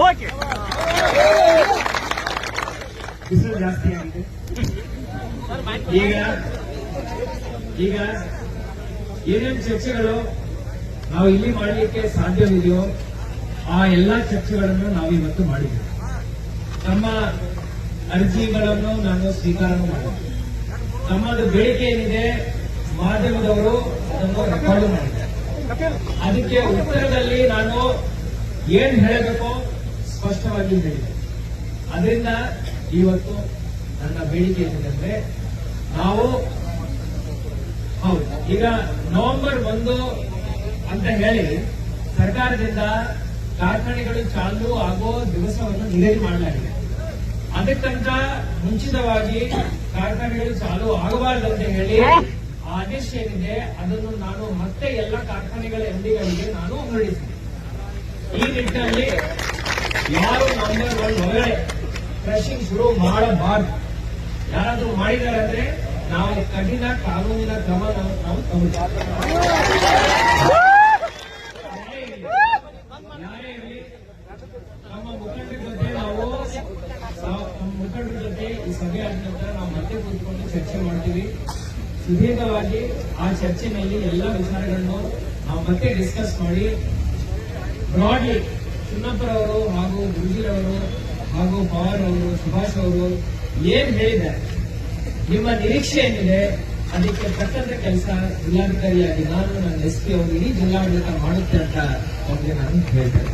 Okay ಬಿಸಿಲು ಜಾಸ್ತಿ ಆಗಿದೆ ಈಗ ಈಗ ಏನೇನು ಚರ್ಚೆಗಳು ನಾವು ಇಲ್ಲಿ ಮಾಡಲಿಕ್ಕೆ ಸಾಧ್ಯವಿದೆಯೋ ಆ ಎಲ್ಲಾ ಚರ್ಚೆಗಳನ್ನು ನಾವು ಇವತ್ತು ಮಾಡಿದ್ದೇವೆ ತಮ್ಮ ಅರ್ಜಿಗಳನ್ನು ನಾನು ಸ್ವೀಕಾರ ಮಾಡಿದೆ ತಮ್ಮದು ಬೇಡಿಕೆ ಏನಿದೆ, ಮಾಧ್ಯಮದವರು ಅದನ್ನು ರೆಕಾರ್ಡ್ ಮಾಡಿದ್ದಾರೆ. ಅದಕ್ಕೆ ಉತ್ತರದಲ್ಲಿ ನಾನು ಏನ್ ಹೇಳಬೇಕೋ? ಸ್ಪಷ್ಟವಾಗಿ ಹೇಳಿದೆ ಅದರಿಂದ ಇವತ್ತು ನನ್ನ ಬೇಡಿಕೆ ಏನಂದ್ರೆ ನಾವು ಹೌದು. ಈಗ ನವೆಂಬರ್ ಒಂದು ಅಂತ ಹೇಳಿ ಸರ್ಕಾರದಿಂದ ಕಾರ್ಖಾನೆಗಳು ಚಾಲು ಆಗೋ ದಿವಸವನ್ನು ನಿಗದಿ ಮಾಡಲಾಗಿದೆ. ಅದಕ್ಕಂತ ಮುಂಚಿತವಾಗಿ ಕಾರ್ಖಾನೆಗಳು ಚಾಲು ಆಗಬಾರದು ಅಂತ ಹೇಳಿ ಆದೇಶ ಏನಿದೆ, ಅದನ್ನು ನಾನು ಮತ್ತೆ ಎಲ್ಲ ಕಾರ್ಖಾನೆಗಳ ಎಂಡಿಗಳಿಗೆ ನಾನು ಹೊರಡಿಸಿದೆ. ಈ ನಿಟ್ಟಿನಲ್ಲಿ ಒಂದು ಒಳಗಡೆ ಕ್ರಷಿಂಗ್ ಶುರು ಮಾಡಬಾರ್ದು. ಯಾರಾದರೂ ಮಾಡಿದ್ದಾರೆ ಅಂದ್ರೆ ನಾವು ಕಠಿಣ ಕಾನೂನಿನ ಕ್ರಮ ನಾವು ಇರ್ಲಿ, ನಮ್ಮ ಮುಖಂಡರ ಜೊತೆ ನಾವು ನಮ್ಮ ಮುಖಂಡರ ಜೊತೆ ಈ ಸಭೆ ಆದ ನಂತರ ನಾವು ಮತ್ತೆ ಕೂತ್ಕೊಂಡು ಚರ್ಚೆ ಮಾಡ್ತೀವಿ. ಸುದೀರ್ಘವಾಗಿ ಆ ಚರ್ಚೆನಲ್ಲಿ ಎಲ್ಲ ವಿಚಾರಗಳನ್ನು ನಾವು ಮತ್ತೆ ಡಿಸ್ಕಸ್ ಮಾಡಿ ಬ್ರಾಡ್ಲಿ ಚಿನ್ನಪ್ಪರವರು ಹಾಗೂ ಗುರುಜಿರವರು ಹಾಗೂ ಪವಾರ್ ಅವರು ಸುಭಾಷ್ ಅವರು ಏನ್ ಹೇಳಿದ್ದಾರೆ ನಿಮ್ಮ ನಿರೀಕ್ಷೆ ಏನಿದೆ? ಅದಕ್ಕೆ ತಕ್ಕಂತ ಕೆಲಸ ಜಿಲ್ಲಾಧಿಕಾರಿಯಾಗಿ ನಾನು ನನ್ನ ಎಸ್ ಪಿ ಅವರು ಇಡೀ ಜಿಲ್ಲಾಡಳಿತ ಮಾಡುತ್ತೆ ಅಂತ ಅವ್ರಿಗೆ ನಾನು ಹೇಳ್ತೇನೆ.